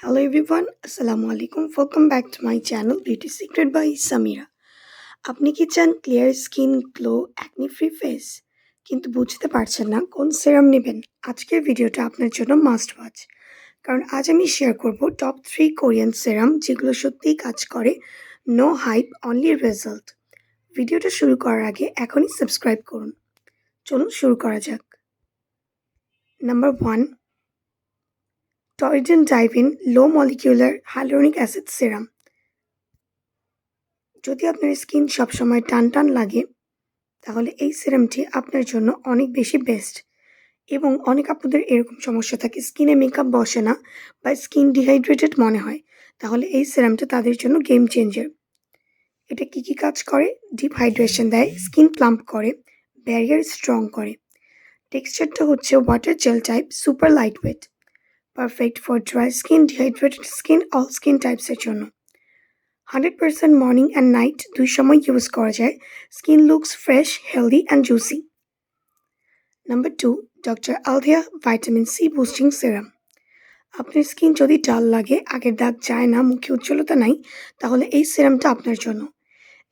Hello everyone, আসসালামু আলাইকুম। Welcome back to my channel Beauty Secret by Samira. আপনি কি চান clear skin, glow, acne free face কিন্তু বুঝতে পারছেন না কোন সেরাম নেবেন? আজকের ভিডিওটা আপনার জন্য মাস্ট ওয়াচ। কারণ আজ আমি শেয়ার করব টপ থ্রি কোরিয়ান সেরাম যেগুলো সত্যিই কাজ করে। No hype, only result. ভিডিওটা শুরু করার আগে এখনই সাবস্ক্রাইব করুন। চলুন শুরু করা যাক। Number one Torriden dive in low molecular hyaluronic acid serum যদি আপনার স্কিন সবসময় টান টান লাগে, তাহলে এই সিরামটি আপনার জন্য অনেক বেশি বেস্ট এবং অনেক আপনাদের এরকম সমস্যা থাকে স্কিনে মেকআপ বসে না বা স্কিন ডিহাইড্রেটেড মনে হয়, তাহলে এই সিরামটা তাদের জন্য গেম চেঞ্জার এটা কি কি কাজ করে? ডিপ হাইড্রেশন দেয় স্কিন প্লাম্প করে ব্যারিয়ার স্ট্রং করে। টেক্সচারটা হচ্ছে water gel type super light weight perfect for dry skin dehydrated skin all skin টাইপসের জন্য। Hundred percent morning and night দুই সময় ইউজ করা যায়। Skin looks fresh healthy and juicy number two doctor Althea vitamin C boosting serum আপনার skin যদি dull লাগে, আগের দাগ যায় না, মুখে উজ্জ্বলতা নাই, তাহলে এই সিরামটা আপনার জন্য।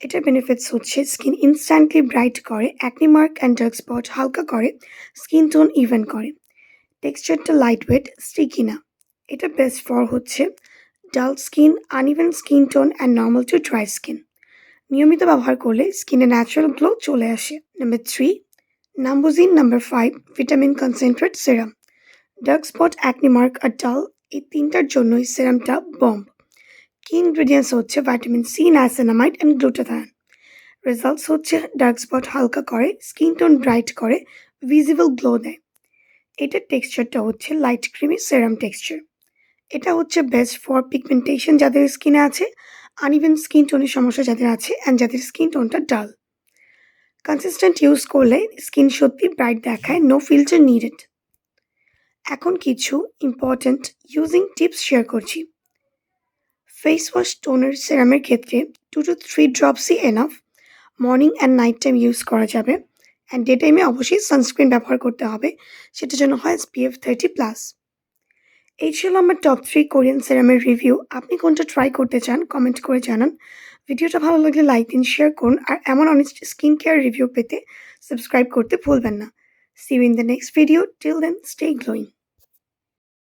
এটার বেনিফিটস হচ্ছে স্কিন ইনস্ট্যান্টলি ব্রাইট করে acne mark and dark spot হালকা করে স্কিন টোন ইভেন করে। টেক্সচারটা লাইট ওয়েট স্টিকি না। এটা বেস্ট ফর হচ্ছে dull skin uneven skin tone and normal to dry skin নিয়মিত ব্যবহার করলে স্কিনে ন্যাচারাল গ্লো চলে আসে। Number three Numbuzin number five vitamin concentrate serum dark spot acne mark আর ডাল এই তিনটার জন্যই সিরামটা বম্ব কি ইনগ্রিডিয়েন্টস হচ্ছে vitamin C niacinamide and glutathione results হচ্ছে ডার্ক স্পট হালকা করে স্কিন টোন ব্রাইট করে ভিজিবল গ্লো দেয়। এটার টেক্সচারটা হচ্ছে লাইট ক্রিমি সেরাম টেক্সচার। এটা হচ্ছে বেস্ট ফর পিগমেন্টেশন যাদের স্কিনে আছে আনইভেন স্কিন টোনের সমস্যা যাদের আছে অ্যান্ড যাদের স্কিন টোনটা ডাল কনসিস্টেন্ট ইউজ করলে স্কিন সত্যি ব্রাইট দেখায় নো ফিল্টার নিডেড এখন কিছু ইম্পর্ট্যান্ট ইউজিং টিপস শেয়ার করছি। ফেস ওয়াশ টোনার সেরামের ক্ষেত্রে two two three ড্রপসই enough morning and night time use করা যাবে। অ্যান্ড ডে টাইমে অবশ্যই সানস্ক্রিন ব্যবহার করতে হবে। সেটা যেন হয় এসপিএফ থার্টি প্লাস এই ছিল আমার টপ থ্রি কোরিয়ান সিরামের রিভিউ আপনি কোনটা ট্রাই করতে চান কমেন্ট করে জানান। ভিডিওটা ভালো লাগলে লাইক দিন শেয়ার করুন। আর এমন অনেক স্কিন কেয়ার রিভিউ পেতে সাবস্ক্রাইব করতে ভুলবেন না। See you in the next video till then stay glowing